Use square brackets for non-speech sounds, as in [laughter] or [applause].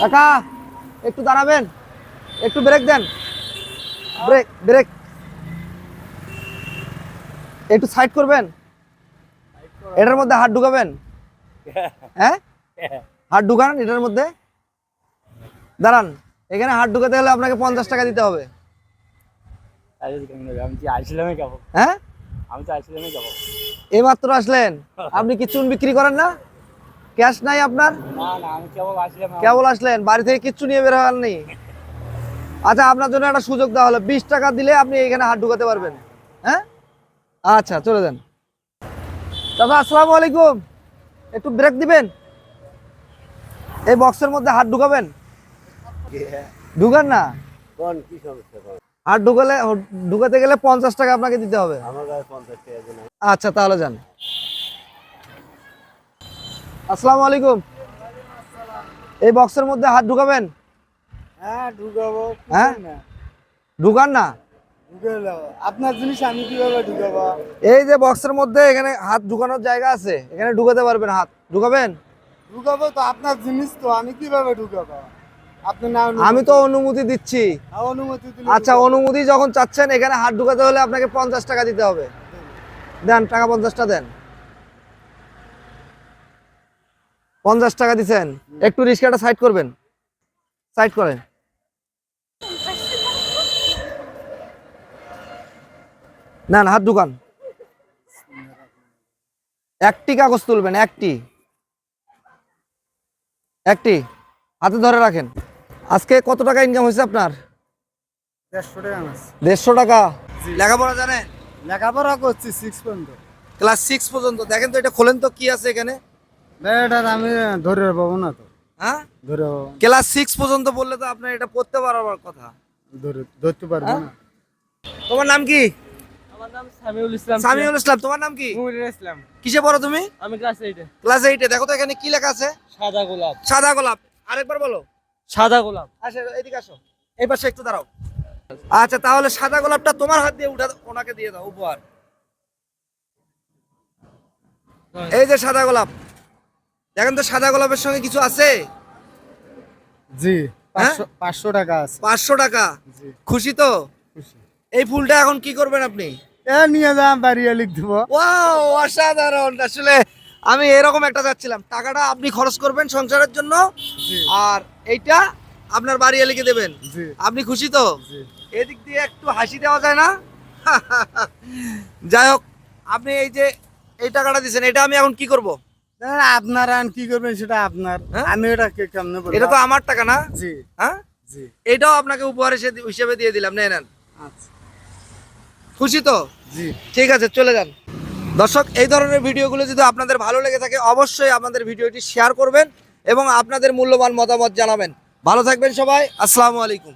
কাকা একটু দাঁড়াবেন একটু ব্রেক দেন। ব্রেক ব্রেক একটু সাইড করবেন? এটার মধ্যে হাত ঢুকাবেন? হ্যাঁ? হাত ঢুকান এটার মধ্যে? দাঁড়ান এখানে হাত ঢুকাতে হলে আপনাকে পঞ্চাশ টাকা দিতে হবে। হ্যাঁ? আমি তো যাব। এইমাত্র আসলেন? আপনি কি চুন বিক্রি করেন না? ক্যাশ নাই আপনার? কেবল আসলেন বাড়ি থেকে কিচ্ছু নিয়ে বের নেই। আচ্ছা আপনার জন্য একটা সুযোগ দেওয়া হলো বিশ টাকা দিলে আপনি এখানে হাত ঢুকাতে পারবেন। হ্যাঁ? আচ্ছা চলে যান। দাদা আসসালামু আলাইকুম। একটু ব্রেক দিবেন? এই বক্সের মধ্যে হাত ঢুকাবেন? ঢুকান না? হাত ঢুকালে ঢুকাতে গেলে পঞ্চাশ টাকা আপনাকে দিতে হবে। আচ্ছা তাহলে যান। আসসালামু আলাইকুম। এই বক্সের মধ্যে হাত ঢুকাবেন? হ্যাঁ ঢুকাবো হ্যাঁ? ঢুকান না? আপনার জিনিস আমি কীভাবে ঢুকাবো? এই যে বক্সের মধ্যে এখানে হাত ঢুকানোর জায়গা আছে এখানে ঢুকাতে পারবেন হাত। ঢুকাবেন? ঢুকাবো তো আপনার জিনিস তো আমি কীভাবে ঢুকাবো? আপনি না আমি তো অনুমতি দিচ্ছি। অনুমতি আচ্ছা অনুমতি যখন চাচ্ছেন এখানে হাত ঢুকাতে হলে আপনাকে পঞ্চাশ টাকা দিতে হবে। দেন টাকা পঞ্চাশটা দেন। পঞ্চাশ টাকা দিচ্ছেন। একটু রিক্সাটা সাইড করবেন। সাইড করেন। না না হাত দোকান একটি কাগজ তুলবেন একটি। একটি। হাতে ধরে রাখেন। আজকে কত টাকা ইনকাম হয়েছে আপনার? দেড়শো টাকা লেখাপড়া জানেন? লেখাপড়া করছি সিক্স পর্যন্ত। ক্লাস সিক্স পর্যন্ত। দেখেন তো এটা খোলেন তো কি আছে এখানে? এটা আমি ধরে পাবো না তো। হ্যাঁ? ধরে পাবো। ক্লাস সিক্স পর্যন্ত বললে তো আপনার এটা পড়তে পারার কথা। ধরে ধরতে পারব হ্যাঁ? না। তোমার নাম কি? আমার নাম সামিউল ইসলাম। সামিউল ইসলাম তোমার নাম কি? মুমিনুল ইসলাম। কিসে পড়ো তুমি? আমি ক্লাস এইটে ক্লাস এইটে দেখো তো এখানে কি লেখা আছে? সাদা গোলাপ। সাদা গোলাপ। আরেকবার বলো। সাদা গোলাপ। আসো এদিকে আসো। এই পাশে একটু দাঁড়াও। আচ্ছা তাহলে সাদা গোলাপটা তোমার হাত দিয়ে উঠা ওনাকে দিয়ে দাও উপহার। এই যে সাদা গোলাপ। দেখেন তো সাদা গোলাপের সঙ্গে কিছু আছে? জি হ্যাঁ? পাঁচশো টাকা আছে। পাঁচশো টাকা? জি। খুশি তো? এই ফুলটা এখন কি করবেন আপনি? নিয়ে যাম বাড়িয়ে লিখ দেবো। ওয়াও অসাধারণ। আসলে আমি এরকম একটা যাচ্ছিলাম। টাকাটা আপনি খরচ করবেন সংসারের জন্য। আর এইটা আপনার বাড়ি লিখে দেবেন। আপনি খুশি তো? এদিক দিয়ে একটু হাসি দেওয়া যায় না? [laughs] যাই হোক আপনি এই যে এই টাকাটা দিচ্ছেন এটা আমি এখন কি করব? আপনার আর কি করবেন সেটা আপনার। হ্যাঁ? আমি এটা কে কেমনে বলব? এটা তো আমার টাকা না? জি। হ্যাঁ? জি। এটাও আপনাকে উপহার হিসেবে- হিসেবে দিয়ে দিলাম নেন নেন। আচ্ছা। খুশি তো? জি। ঠিক আছে চলে যান। দর্শক এই ধরনের ভিডিওগুলো যদি আপনাদের ভালো লেগে থাকে অবশ্যই আপনাদের ভিডিওটি শেয়ার করবেন এবং আপনাদের মূল্যবান মতামত জানাবেন। ভালো থাকবেন সবাই আসসালামু আলাইকুম।